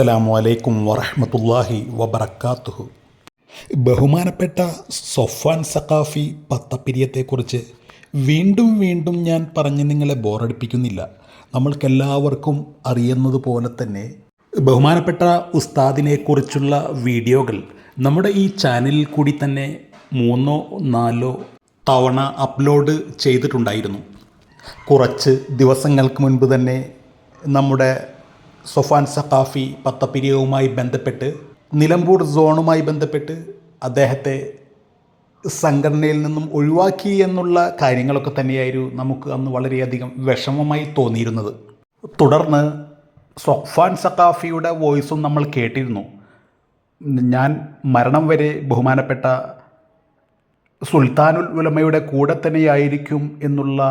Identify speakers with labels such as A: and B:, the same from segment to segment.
A: അസ്സലാമു അലൈക്കും വറഹമത്തല്ലാഹി വബർക്കാത്തുഹു ബഹുമാനപ്പെട്ട സൊഫാൻ സഖാഫി പത്തപ്പിരിയത്തെക്കുറിച്ച് വീണ്ടും വീണ്ടും ഞാൻ പറഞ്ഞ് നിങ്ങളെ ബോറടിപ്പിക്കുന്നില്ല. നമ്മൾക്കെല്ലാവർക്കും അറിയുന്നത് പോലെ തന്നെ ബഹുമാനപ്പെട്ട ഉസ്താദിനെക്കുറിച്ചുള്ള വീഡിയോകൾ നമ്മുടെ ഈ ചാനലിൽ കൂടി തന്നെ മൂന്നോ നാലോ തവണ അപ്ലോഡ് ചെയ്തിട്ടുണ്ടായിരുന്നു. കുറച്ച് ദിവസങ്ങൾക്ക് മുൻപ് തന്നെ നമ്മുടെ സൊഫാൻ സഖാഫി പത്തപ്പിരിയവുമായി ബന്ധപ്പെട്ട് നിലമ്പൂർ സോണുമായി ബന്ധപ്പെട്ട് അദ്ദേഹത്തെ സംഘടനയിൽ നിന്നും ഒഴിവാക്കി എന്നുള്ള കാര്യങ്ങളൊക്കെ തന്നെയായിരുന്നു നമുക്ക് അന്ന് വളരെയധികം വിഷമമായി തോന്നിയിരുന്നത്. തുടർന്ന് സൊഫാൻ സഖാഫിയുടെ വോയിസും നമ്മൾ കേട്ടിരുന്നു. ഞാൻ മരണം വരെ ബഹുമാനപ്പെട്ട സുൽത്താനുൽ ഉലമയുടെ കൂടെ തന്നെയായിരിക്കും എന്നുള്ള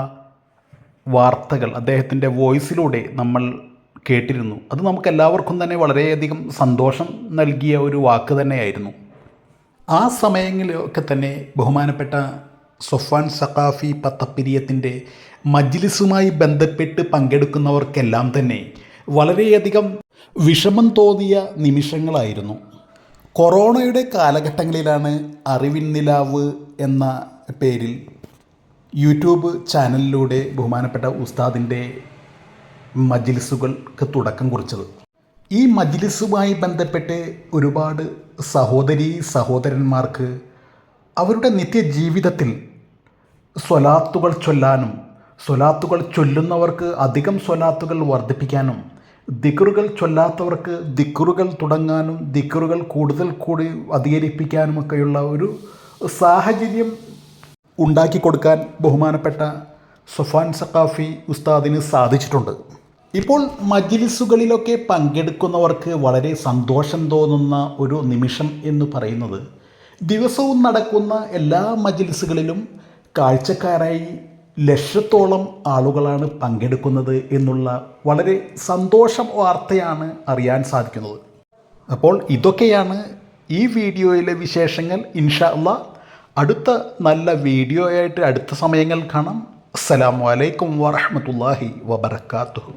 A: വാർത്തകൾ അദ്ദേഹത്തിന്റെ വോയിസിലൂടെ നമ്മൾ കേട്ടിരുന്നു. അത് നമുക്കെല്ലാവർക്കും തന്നെ വളരെയധികം സന്തോഷം നൽകിയ ഒരു വാക്ക് തന്നെയായിരുന്നു. ആ സമയങ്ങളിലൊക്കെ തന്നെ ബഹുമാനപ്പെട്ട സൊഫാൻ സഖാഫി പത്തപ്പിരിയത്തിന്റെ മജ്ലിസുമായി ബന്ധപ്പെട്ട് പങ്കെടുക്കുന്നവർക്കെല്ലാം തന്നെ വളരെയധികം വിഷമം തോന്നിയ നിമിഷങ്ങളായിരുന്നു. കൊറോണയുടെ കാലഘട്ടങ്ങളിലാണ് അറിവിൻ നിലാവ് എന്ന പേരിൽ യൂട്യൂബ് ചാനലിലൂടെ ബഹുമാനപ്പെട്ട ഉസ്താദിന്റെ മജ്ലിസുകൾക്ക് തുടക്കം കുറിച്ചത്. ഈ മജിലിസുമായി ബന്ധപ്പെട്ട് ഒരുപാട് സഹോദരി സഹോദരന്മാർക്ക് അവരുടെ നിത്യജീവിതത്തിൽ സ്വലാത്തുകൾ ചൊല്ലാനും സ്വലാത്തുകൾ ചൊല്ലുന്നവർക്ക് അധികം സ്വലാത്തുകൾ വർദ്ധിപ്പിക്കാനും ദിക്കറുകൾ ചൊല്ലാത്തവർക്ക് ദിക്കറുകൾ തുടങ്ങാനും ദിക്കറുകൾ കൂടുതൽ കൂടി അധികരിപ്പിക്കാനുമൊക്കെയുള്ള ഒരു സാഹചര്യം ഉണ്ടാക്കി കൊടുക്കാൻ ബഹുമാനപ്പെട്ട സുഫാൻ സഖാഫി ഉസ്താദിന് സാധിച്ചിട്ടുണ്ട്. ഇപ്പോൾ മജ്ലിസുകളിലൊക്കെ പങ്കെടുക്കുന്നവർക്ക് വളരെ സന്തോഷം തോന്നുന്ന ഒരു നിമിഷം എന്ന് പറയുന്നത് ദിവസവും നടക്കുന്ന എല്ലാ മജ്ലിസുകളിലും കാഴ്ചക്കാരായി ലക്ഷത്തോളം ആളുകളാണ് പങ്കെടുക്കുന്നത് എന്നുള്ള വളരെ സന്തോഷം വാർത്തയാണ് അറിയാൻ സാധിക്കുന്നത്. അപ്പോൾ ഇതൊക്കെയാണ് ഈ വീഡിയോയിലെ വിശേഷങ്ങൾ. ഇൻഷാ അടുത്ത നല്ല വീഡിയോ ആയിട്ട് അടുത്ത സമയങ്ങൾ കാണാം. അസ്സലാമു അലൈക്കും വറഹ്മത്തുള്ളാഹി വബറകാതുഹു.